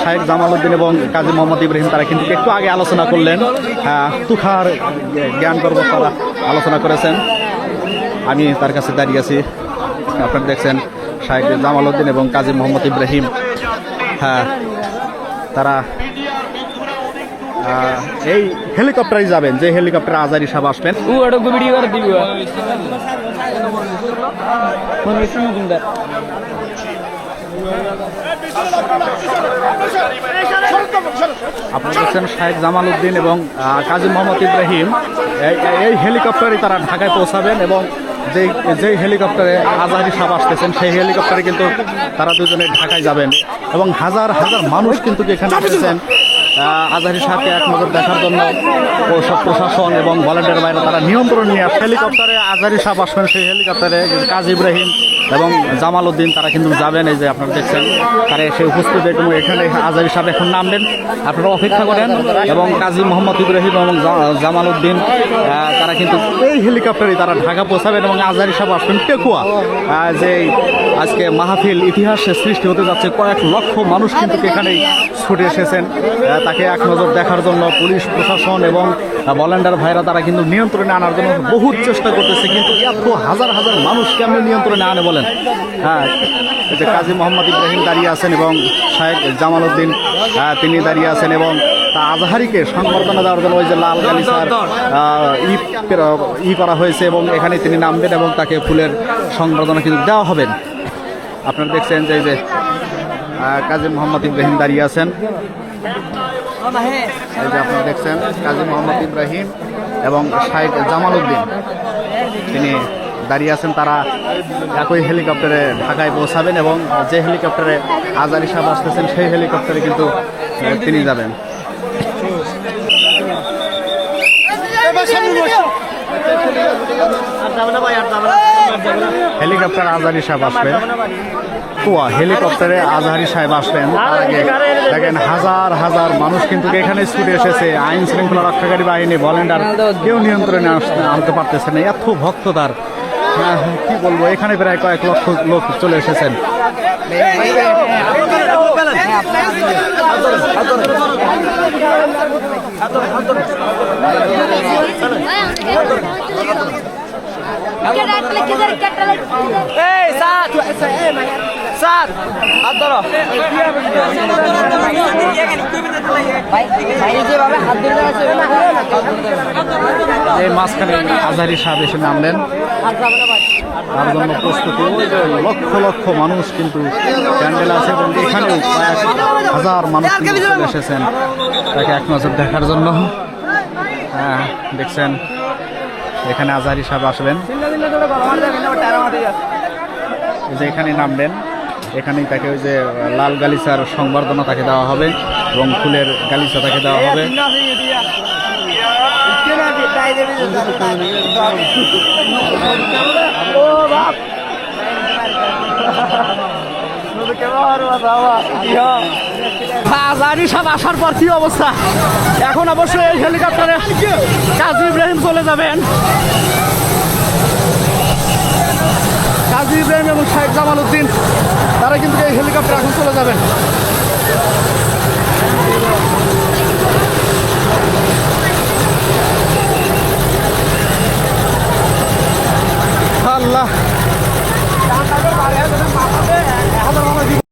শাহেক জামাল উদ্দিন এবং কাজী মোহাম্মদ ইব্রাহিম, তারা কিন্তু একটু আগে আলোচনা করলেন। তুখার জ্ঞান গর্ব তারা আলোচনা করেছেন। আমি তার কাছে দাঁড়িয়ে আছি। আপনারা দেখছেন শাহেক জামালউদ্দিন এবং কাজী মোহাম্মদ ইব্রাহিম। হ্যাঁ তারা এই হেলিকপ্টারে যাবেন যে হেলিকপ্টারে আজারি সাহেব আসবেন। আপনারা দেখছেন শাহেক জামাল উদ্দিন এবং কাজী মোহাম্মদ ইব্রাহিম। এই হেলিকপ্টারে তারা ঢাকায় পৌঁছাবেন এবং যেই যেই হেলিকপ্টারে আজহারি সাহেব আসতেছেন সেই হেলিকপ্টারে কিন্তু তারা দুজনে ঢাকায় যাবেন। এবং হাজার হাজার মানুষ কিন্তু এখানে এসেছেন। আহ, আজহারি সাহেবকে এক নজর দেখার জন্য প্রশাসন এবং ভলেন্টিয়ার বাইরে তারা নিয়ন্ত্রণ নিয়ে হেলিকপ্টারে আজহারি সাহেব আসবেন, সেই হেলিকপ্টারে কাজী ইব্রাহিম এবং জামাল উদ্দিন, তারা কিন্তু যাবেন, এই যে আপনারা দেখছেন, তারা এসে উপস্থিত এবং এখানে আজহারি সাহেব এখন নামবেন। আপনারা অপেক্ষা করেন এবং কাজী মোহাম্মদ ইব্রাহিম এবং জামাল উদ্দিন তারা কিন্তু এই হেলিকপ্টারে তারা ঢাকা পৌঁছাবেন এবং আজহারি সাহেব আসবেন টেকুয়া যে আজকে মাহফিল ইতিহাসে সৃষ্টি হতে যাচ্ছে, কয়েক লক্ষ মানুষ কিন্তু এখানেই ছুটে এসেছেন। তাকে এক নজর দেখার জন্য পুলিশ, প্রশাসন এবং ভলেন্টার ভাইরা তারা কিন্তু নিয়ন্ত্রণে আনার জন্য বহুত চেষ্টা করতেছে, কিন্তু এত হাজার হাজার মানুষ কেমন নিয়ন্ত্রণে আনে বলেন? হ্যাঁ যে কাজী মোহাম্মদ ইব্রাহিম দাঁড়িয়ে আছেন এবং শাহেক জামাল উদ্দিন তিনি দাঁড়িয়ে আছেন এবং তা আজহারিকে সংবর্ধনা দেওয়ার জন্য ওই যে লাল গালিচার ই ই করা হয়েছে এবং এখানে তিনি নামবেন এবং তাকে ফুলের সংবর্ধনা কিন্তু দেওয়া হবেন আপনারা দেখছেন যে কাজী মোহাম্মদ ইব্রাহিম দাঁড়িয়ে আছেন। এই যে আপনারা দেখছেন কাজী মোহাম্মদ ইব্রাহিম এবং শাহেক জামাল উদ্দিন। তিনি দাঁড়িয়ে আছেন তারা একই হেলিকপ্টারে ঢাকায় পৌঁছাবেন এবং যে হেলিকপ্টারে আজারি সাহেব আসতেছেন সেই হেলিকপ্টারে কিন্তু তিনি যাবেন। হেলিকপ্টার আজারি সাহেব আসবেন কুয়া হেলিকপ্টারে আজহারি সাহেব আসবেন তার আগে দেখেন হাজার হাজার মানুষ কিন্তু এখানে ছুটে এসেছে আইন শৃঙ্খলা রক্ষাকারী বাহিনী ভলেন্টার কেউ নিয়ন্ত্রণে আনতে পারতেছে না এত ভক্ত তার হ্যাঁ, কি বলব এখানে প্রায় কয়েক লক্ষ লোক চলে এসেছেন এই মাঝখানে এসে নামলেন লক্ষ লক্ষ মানুষ কিন্তু প্যান্ডেল আছে এবং এখানেও হাজার মানুষ এসেছেন। তাকে এক নজর দেখার জন্য। হ্যাঁ দেখছেন, এখানে আজহারি সাহেব আসবেন। যে এখানে নামবেন, এখানেই তাকে ওই যে লাল গালিচার সংবর্ধনা তাকে দেওয়া হবে এবং ফুলের গালিচা তাকে দেওয়া হবে। আসার পর কি অবস্থা? এখন অবশ্যই এই হেলিকপ্টারে কাজী ইব্রাহিম চলে যাবেন। কাজী ইব্রাহিম এবং শাহেদ জামাল উদ্দিন তারা কিন্তু এই হেলিকপ্টার এখন চলে যাবেন